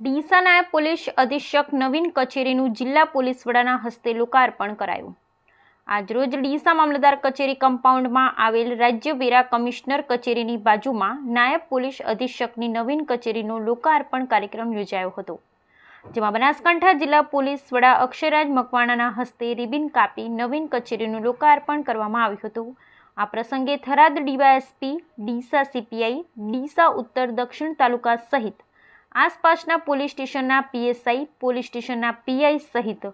ડીસા નાયબ પોલીસ અધિક્ષક નવીન કચેરીનું જિલ્લા પોલીસ વડાના હસ્તે લોકાર્પણ કરાયું. આજરોજ ડીસા મામલતદાર કચેરી કમ્પાઉન્ડમાં આવેલ રાજ્ય વેરા કમિશનર કચેરીની બાજુમાં નાયબ પોલીસ અધિક્ષકની નવીન કચેરીનો લોકાર્પણ કાર્યક્રમ યોજાયો હતો, જેમાં બનાસકાંઠા જિલ્લા પોલીસ વડા અક્ષયરાજ મકવાણાના હસ્તે રિબિન કાપી નવીન કચેરીનું લોકાર્પણ કરવામાં આવ્યું હતું. આ પ્રસંગે થરાદ ડીવાયએસપી, ડીસા સીપીઆઈ, ડીસા ઉત્તર દક્ષિણ તાલુકા સહિત આસપાસના પોલીસ સ્ટેશનના પીએસઆઈ, પોલીસ સ્ટેશનના પીઆઈ સહિત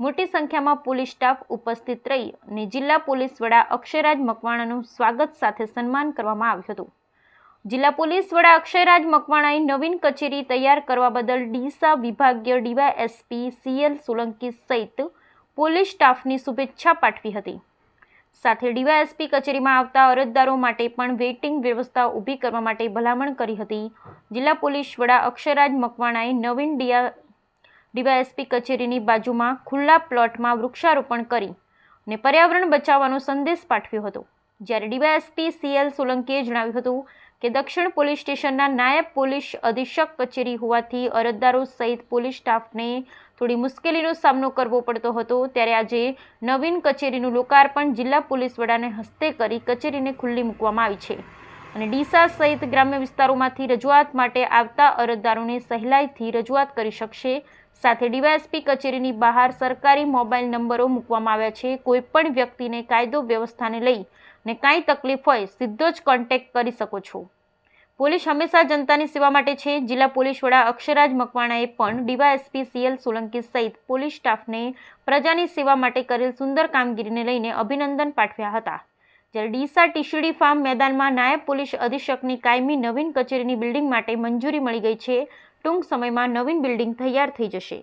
મોટી સંખ્યામાં પોલીસ સ્ટાફ ઉપસ્થિત રહી અને જિલ્લા પોલીસ વડા અક્ષયરાજ મકવાણાનું સ્વાગત સાથે સન્માન કરવામાં આવ્યું હતું. જિલ્લા પોલીસ વડા અક્ષયરાજ મકવાણાએ નવીન કચેરી તૈયાર કરવા બદલ ડીસા વિભાગીય ડીવાયએસપી સીએલ સોલંકી સહિત પોલીસ સ્ટાફની શુભેચ્છા પાઠવી હતી. સાથે ડીવાયએસપી કચેરીમાં આવતા અરજદારો માટે પણ વેઇટિંગ વ્યવસ્થા ઊભી કરવા માટે ભલામણ કરી હતી. જિલ્લા પોલીસ વડા અક્ષરાજ મકવાણાએ નવીન ડીઆ, ડીવાયએસપી કચેરીની બાજુમાં ખુલ્લા પ્લોટમાં વૃક્ષારોપણ કરી અને પર્યાવરણ બચાવવાનો સંદેશ પાઠવ્યો હતો. જ્યારે ડીવાયએસપી સીએલ સોલંકીએ જણાવ્યું હતું કે દક્ષિણ પોલીસ સ્ટેશનના નાયબ પોલીસ અધિક્ષક કચેરી હોવાથી અરજદારો સહિત પોલીસ સ્ટાફને થોડી મુશ્કેલીનો સામનો કરવો પડતો હતો, ત્યારે આજે નવીન કચેરીનું લોકાર્પણ જિલ્લા પોલીસ વડાને હસ્તે કરી કચેરીને ખુલ્લી મૂકવામાં આવી છે. અને ડીસા સહિત ગ્રામ્ય વિસ્તારોમાંથી રજૂઆત માટે આવતા અરજદારોને સહેલાઈથી રજૂઆત કરી શકશે. સાથે ડીવાયએસપી કચેરીની બહાર સરકારી મોબાઈલ નંબરો મૂકવામાં આવ્યા છે. કોઈપણ વ્યક્તિને કાયદો વ્યવસ્થાને લઈ ને કાંઈ તકલીફ હોય, સીધો જ કોન્ટેક્ટ કરી શકો છો. પોલીસ હંમેશા જનતાની સેવા માટે છે. જિલ્લા પોલીસ વડા અક્ષરાજ મકવાણાએ પણ ડીવાયએસપી સીએલ સોલંકી સહિત પોલીસ સ્ટાફને પ્રજાની સેવા માટે કરેલ સુંદર કામગીરીને લઈને અભિનંદન પાઠવ્યા હતા. જ્યારે ડીસા ટીશીડી ફાર્મ મેદાનમાં નાયબ પોલીસ અધિક્ષકની કાયમી નવીન કચેરીની બિલ્ડિંગ માટે મંજૂરી મળી ગઈ છે. ટૂંક સમયમાં નવીન બિલ્ડિંગ તૈયાર થઈ જશે.